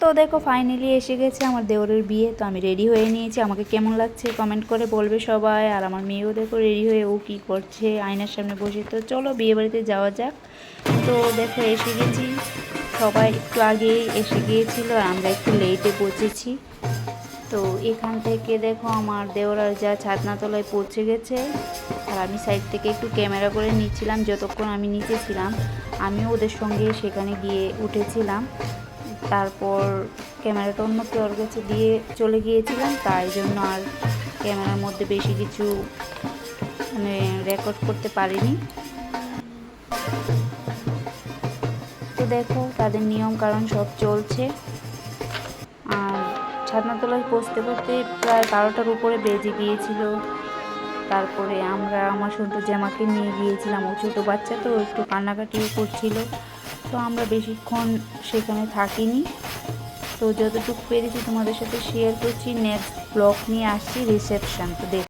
তো দেখো ফাইনালি এসে গেছে আমার দেওরের বিয়ে, তো আমি রেডি হয়ে নিয়েছি। আমাকে কেমন লাগছে কমেন্ট করে বলবে সবাই। আর আমার মেয়েও দেখো রেডি হয়ে ও কী করছে, আয়নার সামনে বসে। তো চলো, বিয়ে বাড়িতে যাওয়া যাক। তো দেখো, এসে গেছি। সবাই একটু আগেই এসে গিয়েছিল, আর আমরা একটু লেটে পৌঁছেছি। তো এখান থেকে দেখো, আমার দেওরার যা ছাদনাতলায় পৌঁছে গেছে। আর আমি সাইড থেকে একটু ক্যামেরা করে নিচ্ছিলাম, যতক্ষণ আমি নিচে ছিলাম। আমিও ওদের সঙ্গে সেখানে গিয়ে উঠেছিলাম। তারপর ক্যামেরাটা অন্য কেউর কাছে দিয়ে চলে গিয়েছিলাম। তাই জন্য আর ক্যামেরার মধ্যে বেশি কিছু মানে রেকর্ড করতে পারিনি। তো দেখো, তাদের নিয়ম কারণ সব চলছে। আর ছাদনাতলায় পৌঁছতে পৌঁছতে প্রায় বারোটার উপরে বেজে গিয়েছিল। তারপরে আমরা, আমার সন্তু জামাকে নিয়ে গিয়েছিলাম, ও ছোটো বাচ্চা তো একটু কান্নাকাটিও করছিল। তো আমরা বেশিক্ষণ সেখানে থাকিনি। তো যতটুকু পেরেছি তোমাদের সাথে শেয়ার করছি। নেক্সট ব্লক নিয়ে আসছি রিসেপশান তো দেখ।